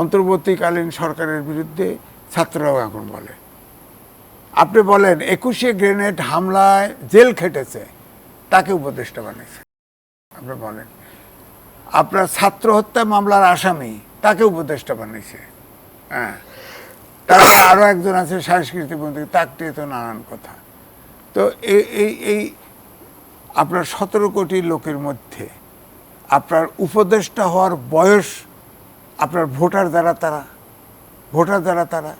অন্তর্বর্তীকালীন সরকারের বিরুদ্ধে ছাত্ররাও এখন বলে। আপনি বলেন, একুশে গ্রেনেড হামলায় জেল খেটেছে, তাকে উপদেষ্টা বানিয়েছে। আপনি বলেন, আপনার ছাত্র হত্যা মামলার আসামি, তাকে উপদেষ্টা বানিয়েছে। হ্যাঁ তারপরে আরও একজন আছে সাংস্কৃতিক মন্ত্রী তাকে তো নানান কথা। তো এই এই এই আপনার সতেরো কোটি লোকের মধ্যে আপনার উপদেষ্টা হওয়ার বয়স আপনার ভোটার দ্বারা তারা, ভোটার দ্বারা তারা,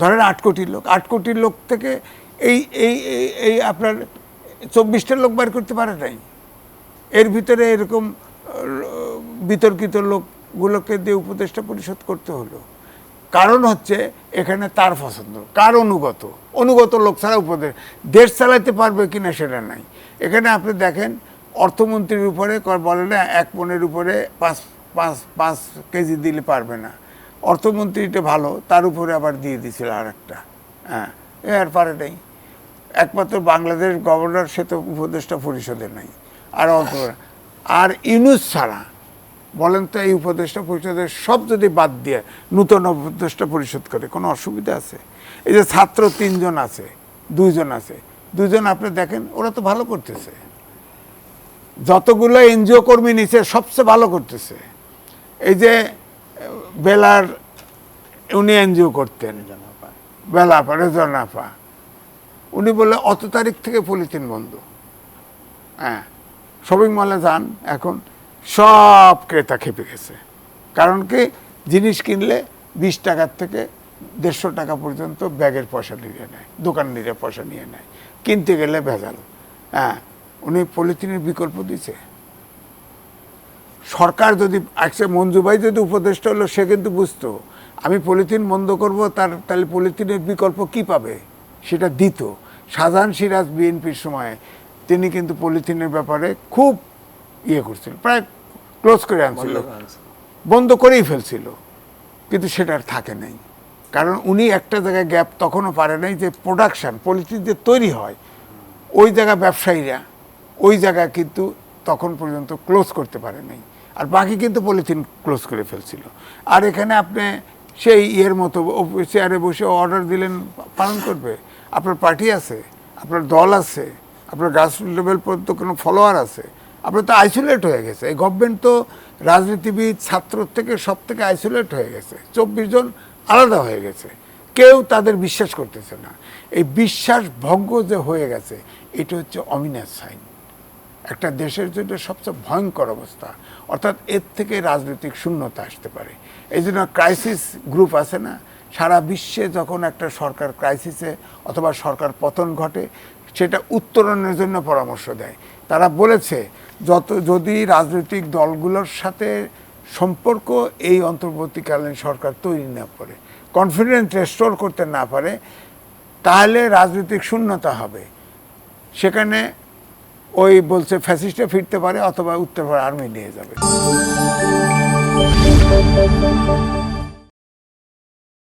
ধরেন আট কোটি লোক, আট কোটি লোক থেকে এই এই এই আপনার চব্বিশটা লোক বার করতে পারে নাই। এর ভিতরে এরকম বিতর্কিত লোকগুলোকে দিয়ে উপদেষ্টা পরিশোধ করতে হলো। কারণ হচ্ছে এখানে তার পছন্দ, কার অনুগত? অনুগত লোক ছাড়া উপদেশ দেশ চালাতে পারবে কি না সেটা নাই। এখানে আপনি দেখেন, অর্থমন্ত্রীর উপরে বলে না, এক মনের উপরে পাঁচ পাঁচ পাঁচ কেজি দিলে পারবে না। অর্থমন্ত্রীটা ভালো, তার উপরে আবার দিয়ে দিছিল আর একটা হ্যাঁ এ আর পারে নাই। একমাত্র বাংলাদেশ গভর্নর, সে তো উপদেষ্টা পরিষদে নাই। আর অল্প আর ইউনুস ছাড়া, বলেন তো এই উপদেষ্টা পরিষদের সব যদি বাদ দিয়ে নূতন উপদেষ্টা পরিষদ করে, কোনো অসুবিধা আছে? এই যে ছাত্র তিনজন আছে, দুইজন আছে দুজন আপনি দেখেন, ওরা তো ভালো করতেছে। যতগুলো এনজিও কর্মী নিছে, সবচেয়ে ভালো করতেছে। এই যে, বেলার উনি এনজিও করতেন বেলাপা রেজনাফা উনি বলে অত তারিখ থেকে পলিথিন বন্ধ। হ্যাঁ শপিং মলে যান, এখন সব ক্রেতা খেপে গেছে। কারণ কি, জিনিস কিনলে বিশ টাকার থেকে দেড়শো টাকা পর্যন্ত ব্যাগের পয়সা নিয়ে নেয়, দোকান নিয়ে পয়সা নিয়ে নেয়। কিনতে গেলে ভেজাল। হ্যাঁ উনি পলিথিনের বিকল্প দিছে সরকার যদি একটা মঞ্জুভাই যদি উপদেষ্টা হলো সে কিন্তু বুঝতো আমি পলিথিন বন্ধ করব তার তাহলে পলিথিনের বিকল্প কি পাবে? সেটা দিত। শাহজাহান সিরাজ বিএনপির সময় তিনি কিন্তু পলিথিনের ব্যাপারে খুব ইয়ে করছিল প্রায় ক্লোজ করে আনছিল। বন্ধ করেই ফেলছিল। কিন্তু সেটা আর থাকে নাই। কারণ উনি একটা জায়গায় গ্যাপ তখনও পারে নাই যে প্রোডাকশন পলিথিন যে তৈরি হয় ওই জায়গা ব্যবসায়ীরা ওই জায়গা কিন্তু তখন পর্যন্ত ক্লোজ করতে পারে নাই। আর বাকি কিন্তু পলিথিন ক্লোজ করে ফেলছিল। আর এখানে আপনি সেই ইয়ের মতো চেয়ারে বসে অর্ডার দিলেন, পালন করবে। আপনার পার্টি আছে, আপনার দল আছে, আপনার গ্রাসরুট লেভেল পর্যন্ত কোনো ফলোয়ার আছে। আপনার তো আইসোলেট হয়ে গেছে। এই গভর্নমেন্ট তো রাজনীতিবিদ, ছাত্র থেকে সব থেকে আইসোলেট হয়ে গেছে। চব্বিশ জন আলাদা হয়ে গেছে। কেউ তাদের বিশ্বাস করতেছে না। এই বিশ্বাস ভঙ্গ যে হয়ে গেছে, এটা হচ্ছে অমিনার সাইন একটা দেশের জন্য সবচেয়ে ভয়ঙ্কর অবস্থা। অর্থাৎ এর থেকে রাজনৈতিক শূন্যতা আসতে পারে। এই জন্য ক্রাইসিস গ্রুপ আছে না? সারা বিশ্বে যখন একটা সরকার ক্রাইসিসে অথবা সরকার পতন ঘটে, সেটা উত্তরণের জন্য পরামর্শ দেয়। তারা বলেছে, যত, যদি রাজনৈতিক দলগুলোর সাথে সম্পর্ক এই অন্তর্বর্তীকালীন সরকার তৈরি না করে কনফিডেন্স রেস্টোর করতে না পারে, তাহলে রাজনৈতিক শূন্যতা হবে। সেখানে ওই বলছে ফ্যাসিস্টে ফিরতে পারে অথবা উত্তর আর্মি নিয়ে যাবে।